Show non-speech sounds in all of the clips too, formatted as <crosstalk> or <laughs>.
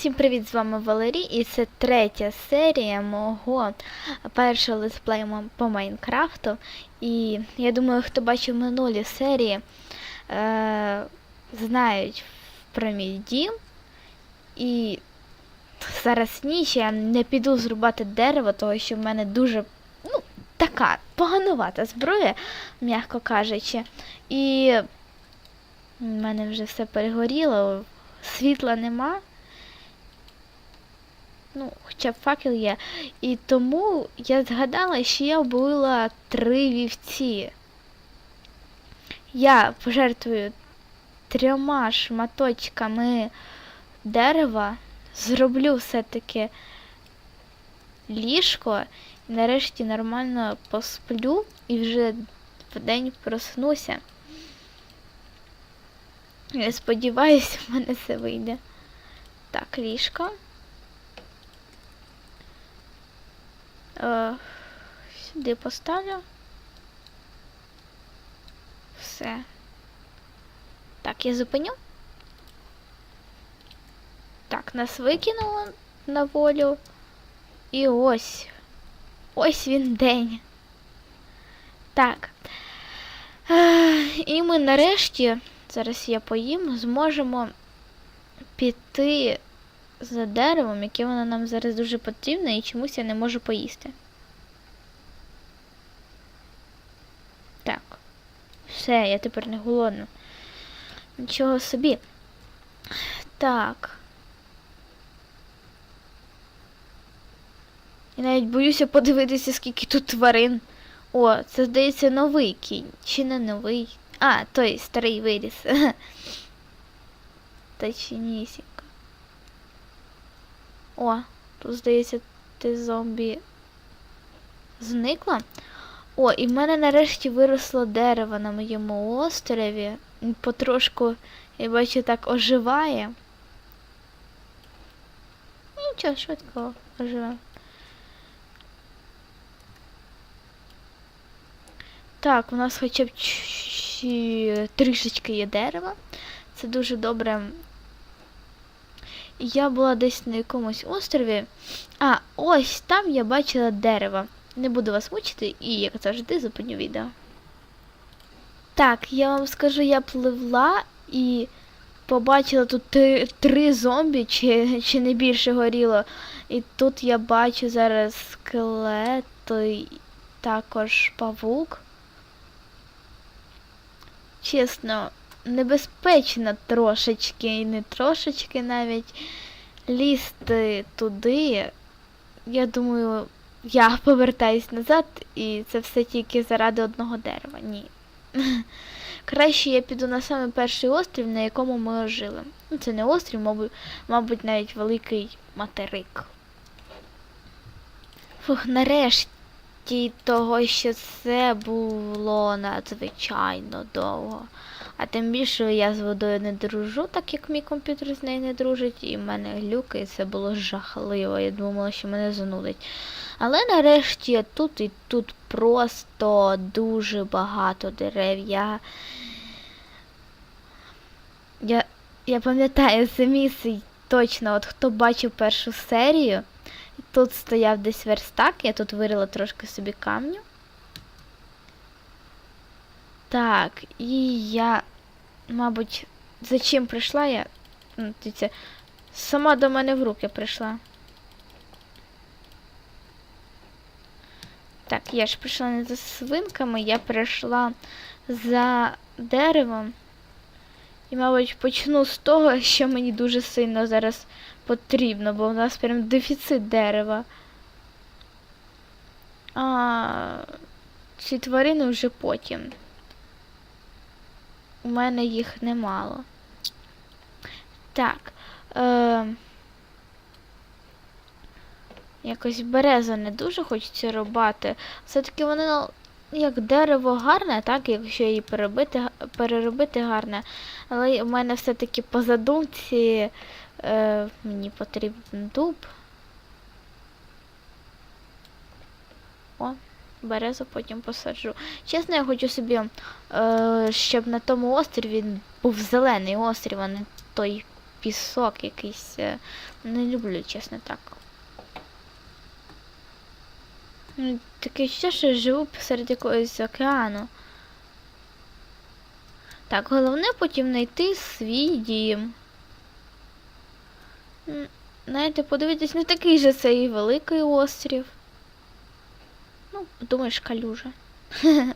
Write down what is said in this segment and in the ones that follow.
Всім привіт, з вами Валерій, і це третя серія мого першого летсплею по Майнкрафту. І я думаю, хто бачив минулі серії, е- знають про мій дім. І зараз ніч я не піду зрубати дерево, тому що в мене дуже ну, така поганувата зброя, м'яко кажучи. І в мене вже все перегоріло, світла нема. Ну, хоча б факел є. І тому я згадала, що я вбила три вівці. Я пожертвую трьома шматочками дерева, зроблю все-таки ліжко, і нарешті нормально посплю і вже в день проснуся. Я сподіваюся, в мене все вийде. Так, ліжко. Е, сюди поставлю. Все. Так, я зупиню. Так, нас викинуло на волю. І ось. Ось він день. Так. Е, і ми нарешті, зараз я поїм, зможемо піти за деревом, яке воно нам зараз дуже потрібне, і чомусь я не можу поїсти. Так. Все, я тепер не голодна. Нічого собі. Так. Я навіть боюся подивитися, скільки тут тварин. О, це здається новий кінь. Чи не новий? А, той старий виріс. <laughs> Точнісінько. О, тут, здається, ти зомбі зникла. О, і в мене нарешті виросло дерево на моєму острові. Потрошку, я бачу, так оживає. Нічого, швидко оживе. Так, у нас хоча б трішечки є дерева. Це дуже добре. Я була десь на якомусь острові. А, ось там я бачила дерево. Не буду вас мучити і, як завжди, зупиню відео. Так, я вам скажу, я пливла і побачила тут три, три зомбі, чи, чи не більше горіло. І тут я бачу зараз скелет, також павук. Чесно, небезпечно трошечки, і не трошечки навіть лізти туди. Я думаю, я <laughs> повертаюсь назад, і це все тільки заради одного дерева. Ні. <laughs> Краще я піду на саме перший острів, на якому ми жили. Ну, це не острів, мабуть, мабуть, навіть великий материк. Фух, нарешті того, що це було надзвичайно довго. А тим більше я з водою не дружу, так як мій комп'ютер з нею не дружить, і в мене глюки, і це було жахливо. Я думала, що мене занудить. Але нарешті я тут і тут просто дуже багато дерев. Я, я, я пам'ятаю це місце точно, от хто бачив першу серію, тут стояв десь верстак, я тут вирила трошки собі камню. Так, і я, мабуть, за чим прийшла я? Ну, дивіться, сама до мене в руки прийшла. Так, я ж прийшла не за свинками, я прийшла за деревом. І, мабуть, почну з того, що мені дуже сильно зараз потрібно, бо у нас прям дефіцит дерева. А ці тварини вже потім. У мене їх немало. Так. Е, якось береза не дуже хочеться рубати. Все-таки воно як дерево гарне, так, якщо її переробити, переробити гарне. Але в мене все-таки по задумці е, мені потрібен дуб. О, березу потім посаджу. Чесно, я хочу собі, е, щоб на тому острові був зелений острів, а не той пісок якийсь. е, Не люблю, чесно так. Ну, Таке ще, що я живу посеред якогось океану. Так, головне потім знайти свій дім. Знаєте, подивитись, не такий же це і великий острів. Ну, думаєш, калюжа. <laughs>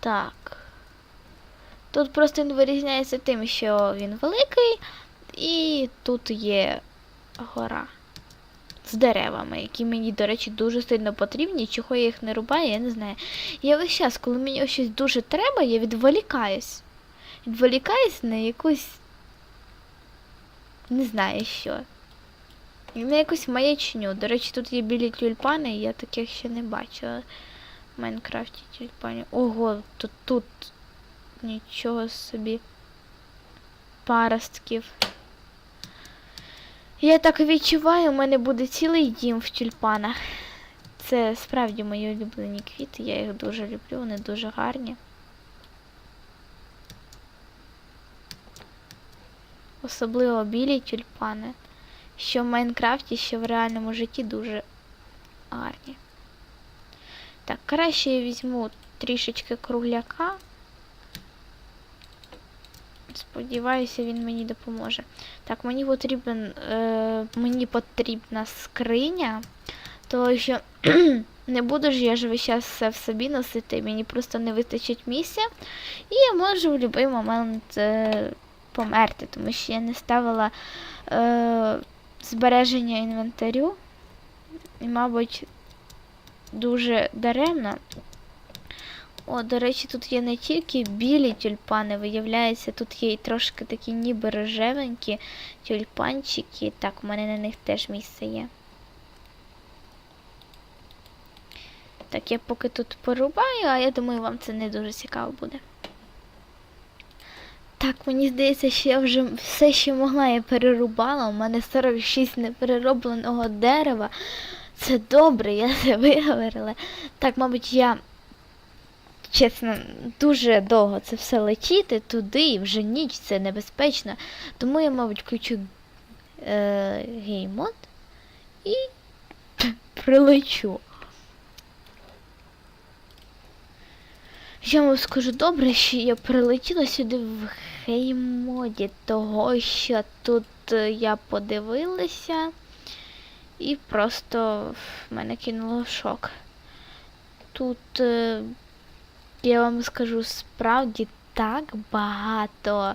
Так. Тут просто він вирізняється тим, що він великий, і тут є гора з деревами, які мені, до речі, дуже сильно потрібні. Чого я їх не рубаю, я не знаю. Я весь час, коли мені щось дуже треба, я відволікаюсь. Відволікаюсь на якусь. Не знаю що. І На якусь маячню. До речі, тут є білі тюльпани, я таких ще не бачила в Майнкрафті тюльпанів. Ого, тут тут нічого собі. Паростків. Я так відчуваю, у мене буде цілий дім в тюльпанах. Це справді мої улюблені квіти, я їх дуже люблю, вони дуже гарні. Особливо білі тюльпани, що в Майнкрафті, що в реальному житті дуже гарні. Так, краще я візьму трішечки кругляка. Сподіваюся, він мені допоможе. Так, мені потрібен, е, мені потрібна скриня, тому що <clears throat> не буду ж я ж весь час все в собі носити, мені просто не вистачить місця. І я можу в будь-який момент е, померти, тому що я не ставила е, збереження інвентарю. І, мабуть, дуже даремно. О, до речі, тут є не тільки білі тюльпани, виявляється, тут є і трошки такі ніби рожевенькі тюльпанчики. Так, у мене на них теж місце є. Так, я поки тут порубаю, а я думаю, вам це не дуже цікаво буде. Так, мені здається, що я вже все, що могла, я перерубала. У мене 46 непереробленого дерева. Це добре, я <laughs> це виговорила. Так, мабуть, я, чесно, дуже довго це все летіти туди, і вже ніч, це небезпечно. Тому я, мабуть, включу е, геймод і <laughs> прилечу. Я вам скажу добре, що я прилетіла сюди в геймоді, того що тут е, я подивилася і просто в мене кинуло в шок. Тут, е, я вам скажу, справді так багато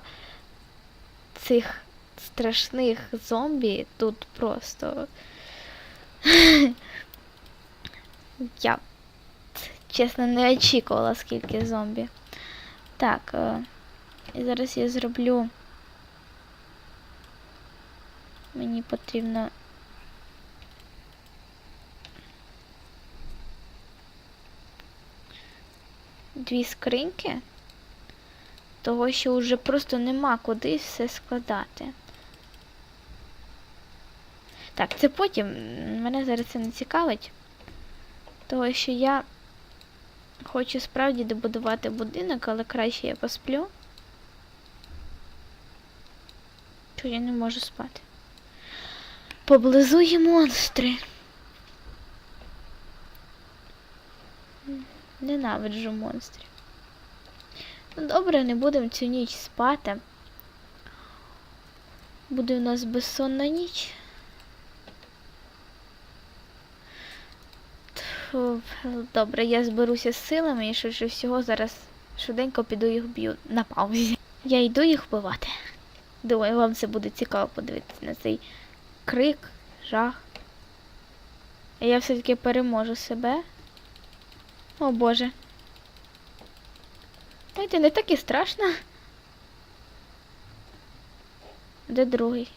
цих страшних зомбі тут просто. <laughs> Я чесно не очікувала, скільки зомбі. Так, е, і зараз я зроблю. Мені потрібно. Дві скриньки, того що вже просто нема куди все складати. Так, це потім. Мене зараз це не цікавить. Того що я Хочу справді добудувати будинок, але краще я посплю. Що я не можу спати. Поблизу є монстри. Ненавиджу монстрів. Ну добре, не будемо цю ніч спати. Буде у нас безсонна ніч. Добре, я зберуся з силами і швидше всього зараз швиденько піду їх б'ю на паузі. Я йду їх вбивати. Думаю, вам це буде цікаво подивитися на цей крик, жах. А я все-таки переможу себе. О Боже. Знаєте, не так і страшно. Де другий?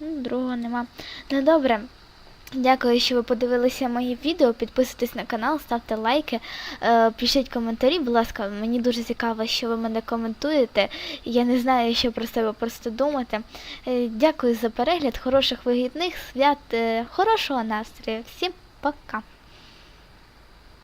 Ну, Другого нема. Ну добре. Дякую, що ви подивилися моє відео. Підписуйтесь на канал, ставте лайки, е, пишіть коментарі, будь ласка, мені дуже цікаво, що ви мене коментуєте. Я не знаю, що про себе просто думати. Е, дякую за перегляд, хороших вигідних свят, е, хорошого настрою. Всім пока!